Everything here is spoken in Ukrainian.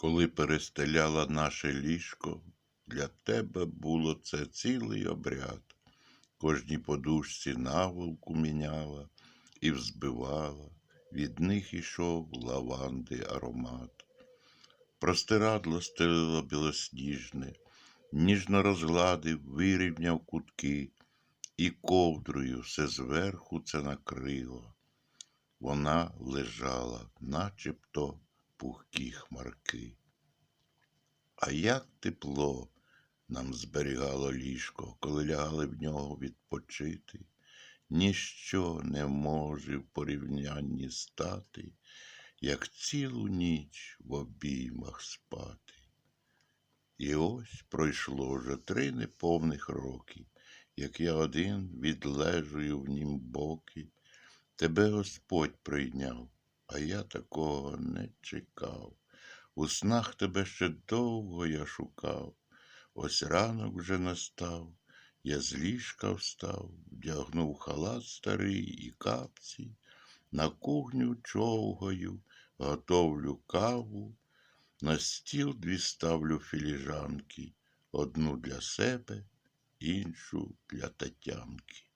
Коли перестеляла наше ліжко, для тебе було це цілий обряд. Кожній подушці наволку міняла і взбивала, від них ішов лаванди аромат. Простирадло стелило білосніжне, ніжно розгладив, вирівняв кутки, і ковдрою все зверху це накрило. Вона лежала, начебто пухкі хмарки. А як тепло нам зберігало ліжко, коли лягали в нього відпочити, ніщо не може в порівнянні стати, як цілу ніч в обіймах спати. І ось пройшло вже три неповних роки, як я один відлежую в нім боки. Тебе Господь прийняв, а я такого не чекав. У снах тебе ще довго я шукав. Ось ранок вже настав, я з ліжка встав, вдягнув халат старий і капці, на кухню човгаю, готовлю каву, на стіл дві ставлю філіжанки, одну для себе, іншу для Тетянки.